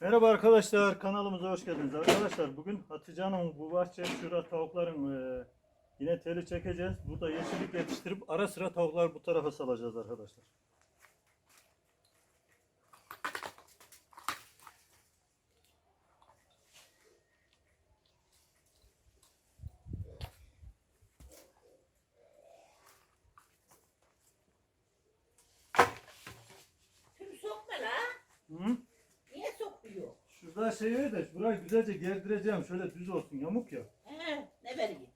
Merhaba arkadaşlar kanalımıza hoş geldiniz. Arkadaşlar bugün Hatice Hanım bu bahçe şura tavukların e, yine teli çekeceğiz. Burada yeşillik yetiştirip ara sıra tavuklar bu tarafa salacağız arkadaşlar. Hı? Şurada şey var da burayı güzelce gerdireceğim. Şöyle düz olsun yamuk ya. He, ne vereyim?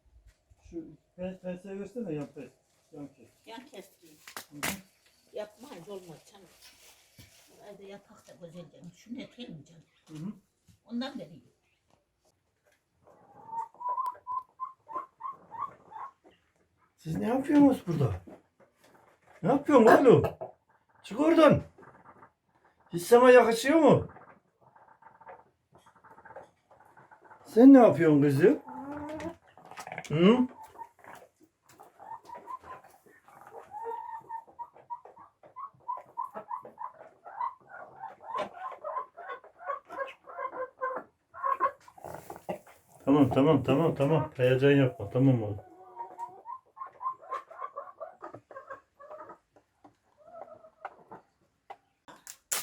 Şu pens penseyi versene yan pens. Yan kes. Yan kestireyim. Yapmayız olmaz canım. Evde yatak da güzel canım. Şunu etelim canım. Hı hı. Ondan vereyim. Siz ne yapıyorsunuz burada? Ne yapıyorsun oğlum? Çık oradan. Hisseme yakışıyor mu? Sen ne yapıyorsun kızım? Hı? Tamam tamam tamam tamam. Heyecan yapma tamam oğlum.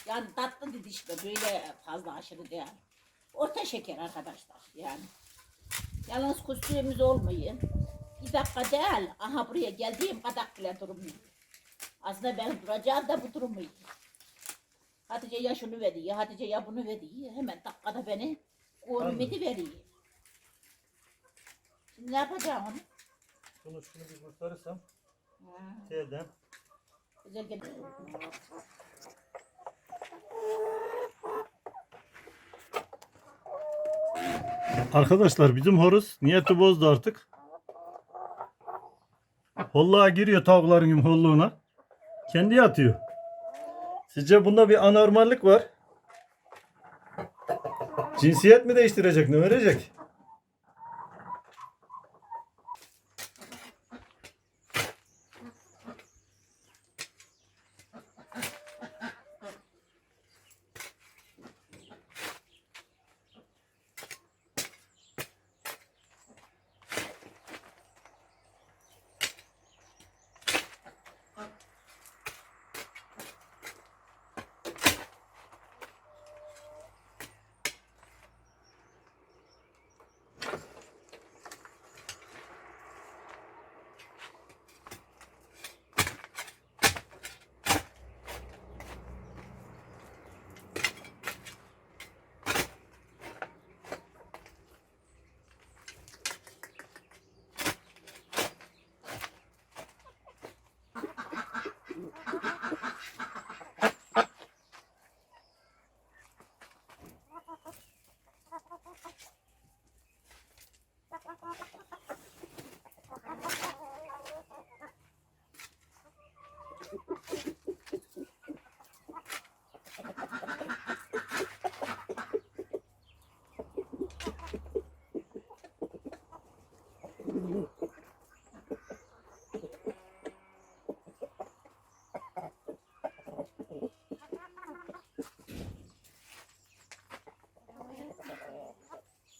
Yani tatlı dedi işte böyle fazla aşırı değil. Orta şeker arkadaşlar yani. Yalnız kostümümüz olmayın. Bir dakika değil. Aha buraya geldiğim kadar bile durmuyor. Aslında ben duracağım da bu durmuyor. Hatice ya şunu veriyor, Hatice ya bunu veriyor. Hemen dakikada beni ümidi veriyor. Şimdi ne yapacağım onu? Şunu şunu bir kurtarırsam Ha, telden. güzel Arkadaşlar bizim horoz niyeti bozdu artık. Holluğa giriyor tavukların holluğuna. Kendi yatıyor. Sizce bunda bir anormallik var. Cinsiyet mi değiştirecek ne verecek?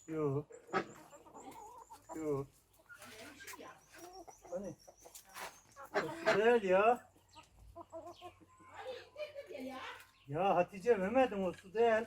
Yok. Yok. Hani? Değil ya. Ya Hatice Mehmet'im o su değil.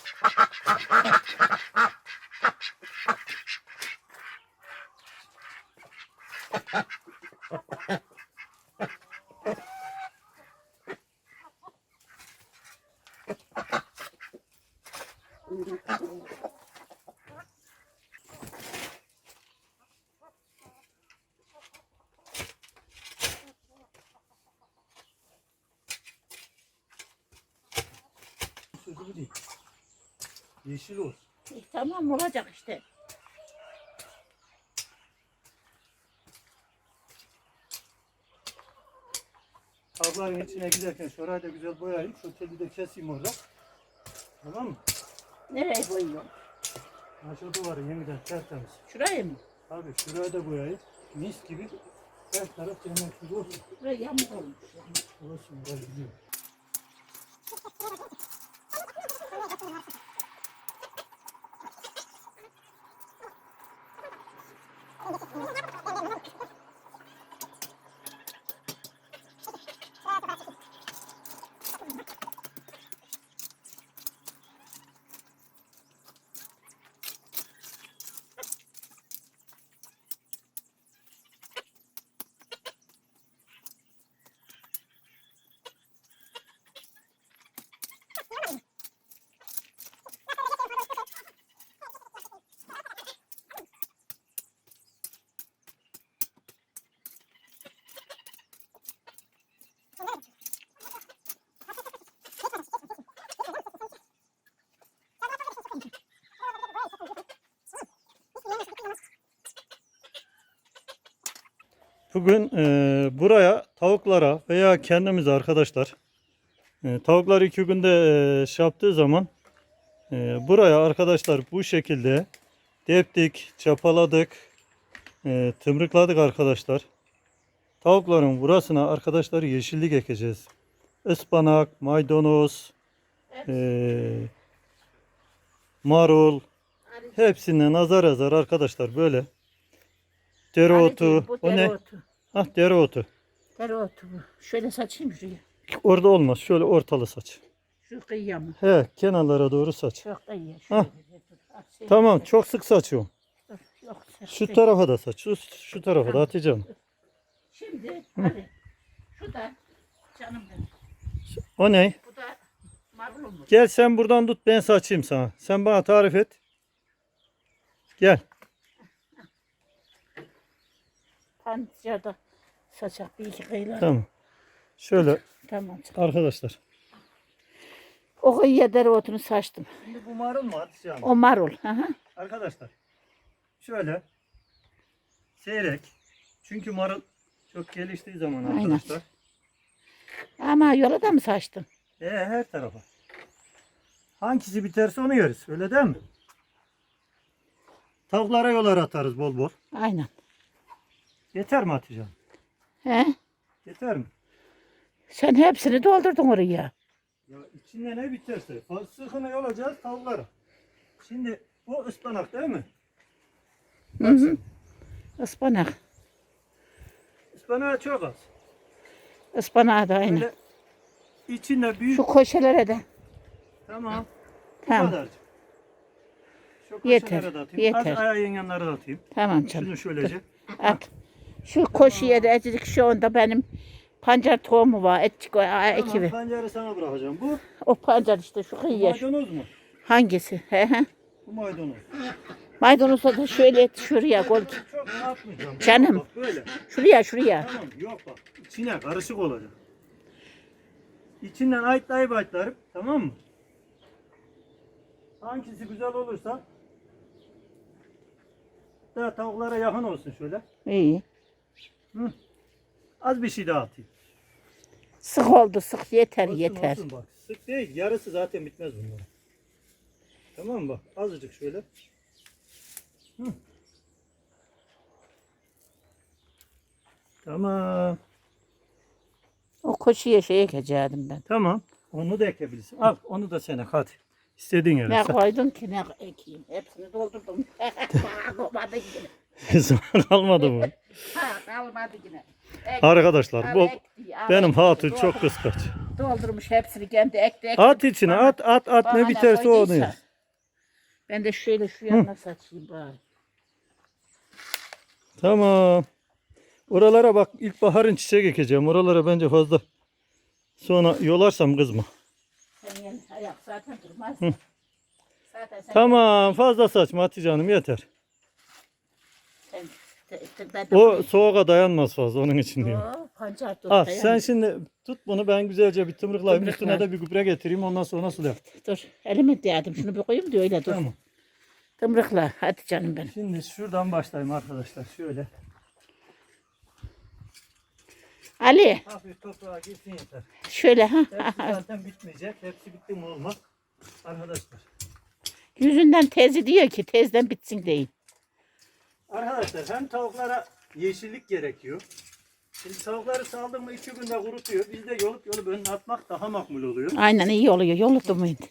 gibi değil. Yeşil olsun. E, tamam olacak işte. Tavukların içine giderken şurayı da güzel boyayayım. Şu teli de keseyim orada. Tamam mı? Nereye koyuyorsun? Ha şu duvarı yeniden tertemiz. Şuraya mı? Abi şurayı da boyayayım. Mis gibi her taraf cennet gibi olsun. Buraya yamuk olmuş. Olsun ben biliyorum. Bugün e, buraya tavuklara veya kendimize arkadaşlar e, tavuklar iki günde e, şey yaptığı zaman e, buraya arkadaşlar bu şekilde deptik, çapaladık, e, tımrıkladık arkadaşlar. Tavukların burasına arkadaşlar yeşillik ekeceğiz. Ispanak, maydanoz, e, marul hepsinden azar azar arkadaşlar böyle. Dereotu, bu o ne? Ah dereotu. Dereotu bu. Şöyle saçayım şuraya. Orada olmaz. Şöyle ortalı saç. Şu kıyıya mı? He, kenarlara doğru saç. Çok kıyıya. Dur. Ah, şey- Tamam, çok sık saçıyorum. dur. Yok, Şu şey- tarafa da saç. Şu, şu tarafa da Hatice Hanım. Şimdi hadi. Şu da canım benim. O ne? Bu da marulum mu? Gel sen buradan tut ben saçayım sana. Sen bana tarif et. Gel. Pancarda saçak bir iki kıyılar. Tamam. Şöyle Tamam. arkadaşlar. O kıyıya dereotunu saçtım. Şimdi bu marul mu Hatice Hanım? O marul. Hı hı. Arkadaşlar. Şöyle. Seyrek. Çünkü marul çok geliştiği zaman Aynen. arkadaşlar. Ama yola da mı saçtın? E her tarafa. Hangisi biterse onu yeriz. Öyle değil mi? Tavuklara yolar atarız bol bol. Aynen. Yeter mi Hatice Hanım? He? Yeter mi? Sen hepsini doldurdun oraya. Ya içinde ne biterse. Sıkını yolacağız tavuklara. Şimdi bu ıspanak değil mi? Hı hı. Ispanak. Ispanağı çok az. Ispanağı da aynen. Böyle içinde büyük. Şu koşelere de. Tamam. Bu Tamam. kadarcık. Şu Yeter, yeter. Az ayağın yanlara da atayım. Tamam canım. Şunu şöylece. At. Şu koşuya da ecik şu anda benim pancar tohumu var. Etçik o Tamam, ekibi. pancarı sana bırakacağım. Bu, O pancar işte şu bu kıyıya. şu- maydanoz mu? Hangisi? He he. Bu maydanoz. Maydanozla da şöyle et şuraya koy. Çok atmayacağım. Canım. Bak böyle. Şuraya şuraya. Tamam yok bak. İçine karışık olacak. İçinden ayıtlayıp ayıtlarım. Tamam mı? Hangisi güzel olursa daha tavuklara yakın olsun şöyle. İyi. Az bir şey daha atayım. Sık oldu sık yeter Olsun, yeter. olsun bak. Sık değil. Yarısı zaten bitmez bunların. Tamam mı bak? Azıcık şöyle. Hı. Tamam. O koşuya şey ekeceğim ben. Tamam. Onu da ekebilirsin. Al onu da sen ek hadi. İstediğin yere. Ne koydun ki ne ekeyim? Hepsini doldurdum. Kalmadı yine. Zaman kalmadı mı? Ha kalmadı yine. Ek- Arkadaşlar bu ekti, benim hatun çok kıskaç. Doldurmuş hepsini kendi ekti ekti. At içine Bana- at at at ne biterse onu yaz. Ben de şöyle şu yanına saçayım bari. Tamam. Oralara bak ilkbaharın çiçek ekeceğim. Oralara bence fazla. Sonra yolarsam kızma. Ayak zaten durmaz. Zaten sen, Tamam fazla saçma Hatice Hanım yeter. sen, te- te- ben de O soğuğa dayanmaz fazla onun için diyorum. Yo, pancar dur. Al dayan. sen şimdi tut bunu ben güzelce bir tımrıklayayım Tımrıkla. üstüne de bir gübre getireyim ondan sonra sulayalım. Dur elimi değdim şunu bir koyayım da öyle dur. Tamam. Tımrıkla hadi canım benim. Şimdi şuradan başlayayım arkadaşlar şöyle. Ali Hafif toprağa girsin yeter. şöyle ha. Hepsi zaten bitmeyecek. Hepsi bitti mi olmaz. Arkadaşlar. Yüzünden tezi diyor ki tezden bitsin değil. Arkadaşlar hem tavuklara yeşillik gerekiyor. Şimdi tavukları saldın mı iki günde kurutuyor. Biz de yolup yolup önüne atmak daha makbul oluyor. Aynen iyi oluyor yolu muydu?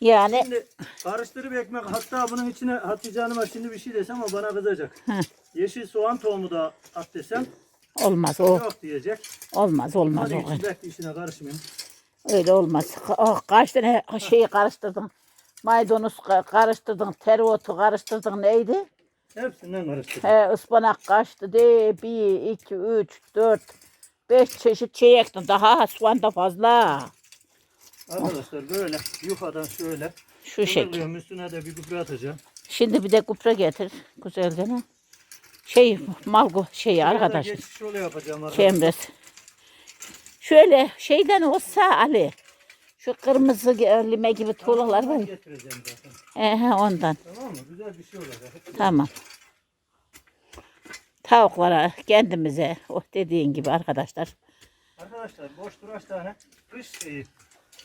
Yani Şimdi karıştırıp ekmek hatta bunun içine Hatice Hanım'a şimdi bir şey desem o bana kızacak. Heh. Yeşil soğan tohumu da at desem olmaz o. yok diyecek. Olmaz olmaz Hadi o. işine karışmayayım. Öyle olmaz. Oh, kaç tane şeyi karıştırdın. Maydanoz ka- karıştırdın, tereotu karıştırdın neydi? Hepsinden karıştır. He, ıspanak kaçtı de bir, iki, üç, dört, beş çeşit şey ektin. Daha soğan da fazla. Arkadaşlar böyle yukarıdan şöyle Şu şekil. üstüne de bir gübre atacağım. Şimdi bir de kupra getir. Güzelce ne? Şey malgo şey arkadaşlar. Geçiş yolu yapacağım arkadaşlar. Kemres. Şöyle şeyden olsa Ali. Şu kırmızı lime gibi tuğlalar var ya. Getireceğim zaten. He, he, ondan. Tamam mı? Güzel bir şey olacak. Tamam. Tavuklara kendimize o dediğin gibi arkadaşlar. Arkadaşlar boş duraş tane kış şeyi.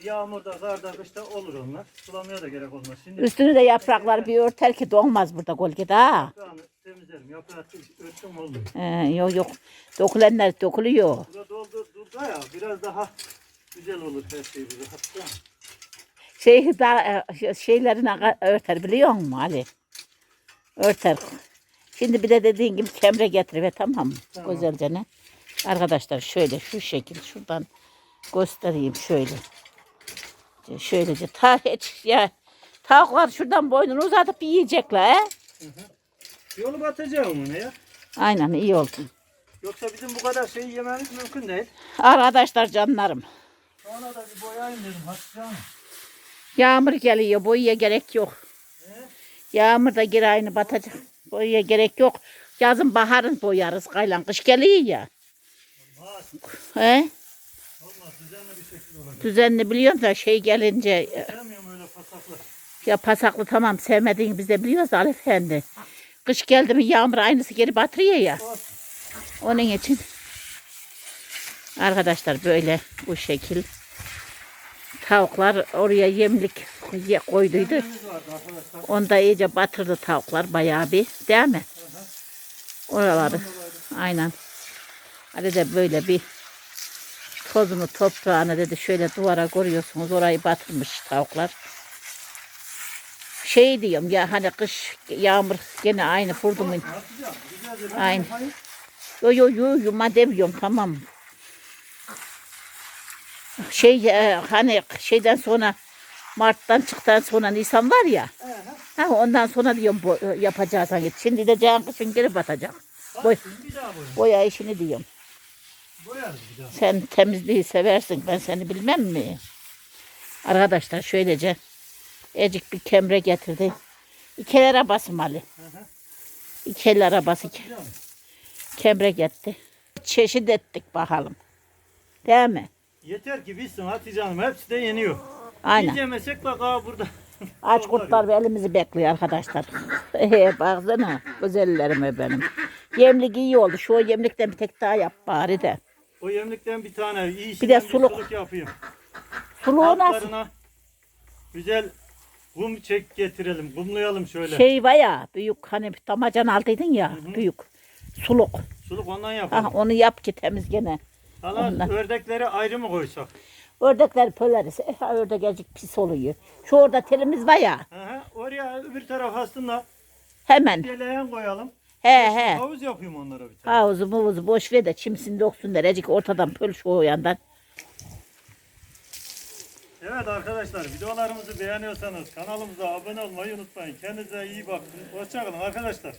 Yağmurda, karda, kışta olur onlar. Sulamaya da gerek olmaz. Şimdi Üstünü de yapraklar bir örter ki donmaz burada gölgede ha. yaprağını temizlerim. Yaprağı örtüm olmuyor. He, yok yok. Dokulenler dokuluyor. Burada doldu, durdu ya biraz daha güzel olur her şey burada. Hatta Şey da şeylerini örter biliyor musun Ali? Örter. Şimdi bir de dediğin gibi kemre getir ve tamam mı? Güzelce ne? Arkadaşlar şöyle şu şekil şuradan göstereyim şöyle. Şöylece ta ya tavuklar şuradan boynunu uzatıp yiyecekler he? yolu batacağım onu ya. Aynen iyi oldu. Yoksa bizim bu kadar şeyi yememiz mümkün değil. Arkadaşlar canlarım. Sonra da bir boyayayım dedim Hatice Hanım. Yağmur geliyor boyaya gerek yok. He? Yağmur da geri aynı batacak. Boyaya gerek yok. Yazın baharın boyarız kaylan kış geliyor ya. Olmaz. He? Düzenli biliyorum da şey gelince e, Sevmiyorum öyle pasaklı. ya pasaklı tamam sevmediğini biz de biliyoruz Ali Efendi. Kış geldi mi yağmur aynısı geri batırıyor ya. Onun için arkadaşlar böyle bu şekil tavuklar oraya yemlik ye- koyduydu. Vardı arkadaşlar. Onda iyice batırdı tavuklar bayağı bir değil mi? Oraları aynen. Ali de böyle bir tozunu toprağını dedi şöyle duvara koruyorsunuz orayı batırmış tavuklar. Şey diyorum ya hani kış yağmur gene aynı vurdu mu? Hatice güzelce ben Aynen. yapayım. Yo yo yo yuma demiyorum tamam. Şey e, hani şeyden sonra Mart'tan çıktıktan sonra Nisan var ya. Ha, ondan sonra diyorum bu, e, yapacağız hani. Şimdi de can kışın geri batacak. Boy, boya işini diyorum. Sen temizliği seversin ben seni bilmem mi? Arkadaşlar şöylece ecik bir kemre getirdi. İki el arabası malı. İki el arabası kemre getti. Çeşit ettik bakalım. Değil mi? Yeter ki bilsin Hatice Hanım hepsi de yeniyor. Aynen. Biz yemesek bak ha burada. Aç kurtlar ve elimizi bekliyor arkadaşlar. Ehe, Baksana güzellerime benim. Yemlik iyi oldu. Şu yemlikten bir tek daha yap bari de. O yemlikten bir tane iyi Bir de suluk. yapayım. Suluğu nasıl? Altlarına güzel kum çek getirelim. Kumlayalım şöyle. Şey var ya büyük hani damacan aldıydın ya büyük. Suluk. Suluk ondan Ha, yapalım. onu yap ki temiz gene. Hala ondan. ördekleri ayrı mı koysak? Ördekler pöleriz. Eh, ördek azıcık pis oluyor. Şu orada telimiz var ya. Hı hı. Oraya öbür taraf aslında Hemen. yeleğen koyalım. He he. Havuz yapayım onlara bir tane. Havuzu muvuzu boş ver de çimsin doksunlar. Azıcık ortadan pöl şu o yandan. Evet arkadaşlar videolarımızı beğeniyorsanız kanalımıza abone olmayı unutmayın. Kendinize iyi bakın. Hoşçakalın arkadaşlar.